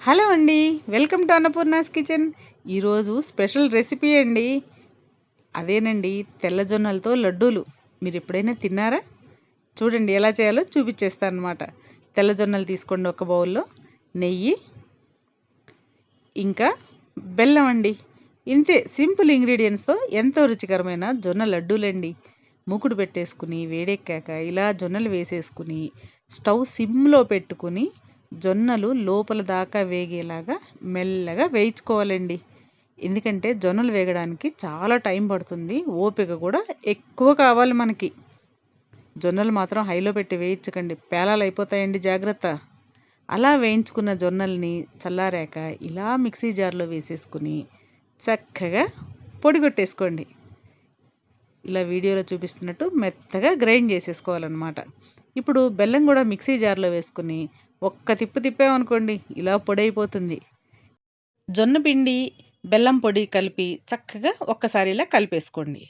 Hello అండి welcome to Annapurna's kitchen. ఈరోజు special recipe అండి. అదేనండి తెల్ల జొన్నలతో లడ్డూలు. మీరు ఎప్పుడైనా తిన్నారా? చూడండి ఎలా చేయాలో చూపించేస్తాను అనమాట తెల్ల జొన్నలు తీసుకోండి ఒక బౌల్లో నెయ్యి ఇంకా బెల్లం అండి. ఇంతే సింపుల్ ఇంగ్రీడియంట్స్తో ఎంతో రుచికరమైన జొన్న లడ్డూలండి. మూకుడు పెట్టేసుకుని వేడెక్కాక ఇలా జొన్నలు వేసేసుకుని స్టవ్ సిమ్లో పెట్టుకుని జొన్నలు లోపల దాకా వేగేలాగా మెల్లగా వేయించుకోవాలండి. ఎందుకంటే జొన్నలు వేగడానికి చాలా టైం పడుతుంది. ఓపిక కూడా ఎక్కువ కావాలి మనకి. జొన్నలు మాత్రం హైలో పెట్టి వేయించకండి. పేలాలు అయిపోతాయండి జాగ్రత్త. అలా వేయించుకున్న జొన్నల్ని చల్లారాక ఇలా మిక్సీ జార్లో వేసేసుకుని చక్కగా పొడి కొట్టేసుకోండి. ఇలా వీడియోలో చూపిస్తున్నట్టు మెత్తగా గ్రైండ్ చేసేసుకోవాలన్నమాట. ఇప్పుడు బెల్లం కూడా మిక్సీ జార్లో వేసుకుని ఒక్క తిప్పు తిప్పామనుకోండి ఇలా పొడి అయిపోతుంది జొన్న పిండి బెల్లం పొడి కలిపి చక్కగా ఒక్కసారి ఇలా కలిపేసుకోండి.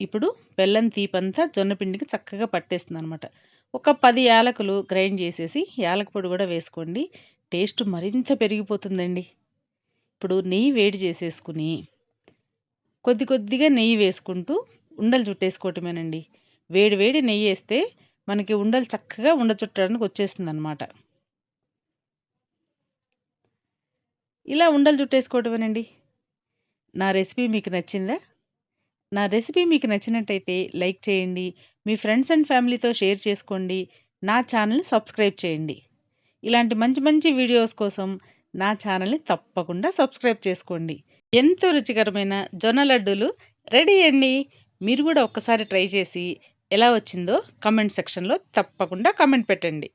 ఇప్పుడు బెల్లం తీపంతా జొన్న పిండికి చక్కగా పట్టేస్తుంది అనమాట ఒక పది యాలకులు గ్రైండ్ చేసేసి యాలక పొడి కూడా వేసుకోండి. టేస్ట్ మరింత పెరిగిపోతుందండి. ఇప్పుడు నెయ్యి వేడి చేసేసుకుని కొద్ది కొద్దిగా నెయ్యి వేసుకుంటూ ఉండలు చుట్టేసుకోవటమేనండి. వేడి వేడి నెయ్యి వేస్తే మనకి ఉండలు చక్కగా ఉండ చుట్టడానికి వచ్చేస్తుంది అనమాట ఇలా ఉండలు చుట్టేసుకోవటమేనండి? నా రెసిపీ మీకు నచ్చిందా? నా రెసిపీ మీకు నచ్చినట్టయితే లైక్ చేయండి మీ ఫ్రెండ్స్ అండ్ ఫ్యామిలీతో షేర్ చేసుకోండి నా ఛానల్ని సబ్స్క్రైబ్ చేయండి. ఇలాంటి మంచి మంచి వీడియోస్ కోసం నా ఛానల్ని తప్పకుండా సబ్స్క్రైబ్ చేసుకోండి. ఎంతో రుచికరమైన జొన్న లడ్డూలు రెడీ అండి. మీరు కూడా ఒక్కసారి ట్రై చేసి ఎలా వచ్చిందో కమెంట్ సెక్షన్లో తప్పకుండా కమెంట్ పెట్టండి.